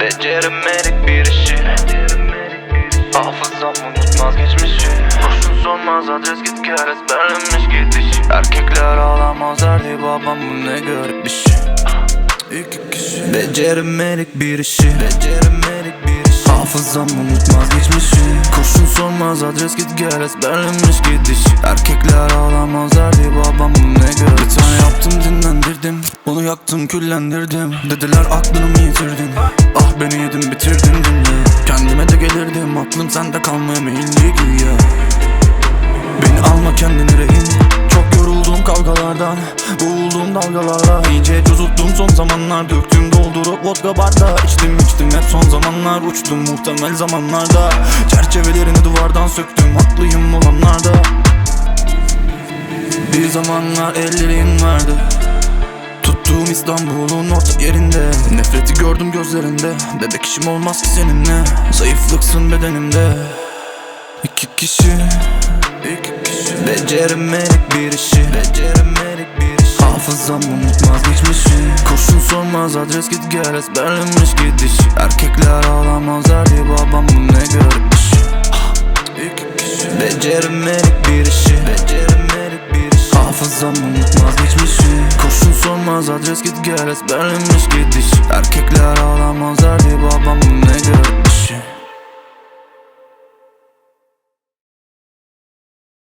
Beceremedik bir işi. Hafızam unutmaz geçmişi. Boşun sormaz adres git gel ezberlenmiş gidiş. Erkekler ağlamaz derdi babam bu ne garip bir şey. İki kişi. Beceremedik bir işi. Beceremedik bir işi. Hafızam unutmaz geçmişi. Kurşun sormaz adres git gel ezberlenmiş gidiş. Erkekler ağlamaz derdi yaktım küllendirdim. Dediler aklını mı yitirdin? Ah beni yedin bitirdin dinle Kendime de gelirdim aklım sende kalmaya meyilli güya. Beni alma kendini rehin. Çok yoruldum kavgalardan. Boğuldum dalgalarla. İyice cozuttum son zamanlar Döktüm doldurup vodka barda İçtim içtim. Hep son zamanlar Uçtum muhtemel zamanlarda. Çerçevelerini duvardan söktüm Haklıyım olanlarda. Bir zamanlar ellerin vardı Tuttuğum İstanbul'un orta yerinde. Nefreti gördüm gözlerinde. Bebek işim olmaz ki seninle. Zayıflıksın bedenimde. İki kişi İki kişi. Beceremedik bir işi. Beceremedik bir işi. Hafızam unutmaz geçmişi. Kurşun sormaz adres git gel ezberlenmiş gidiş. Erkekler ağlamaz derdi babam bu ne garip İki kişi. Beceremedik Kurşun sormaz adres git gel ezberlenmiş gidiş Erkekler ağlamaz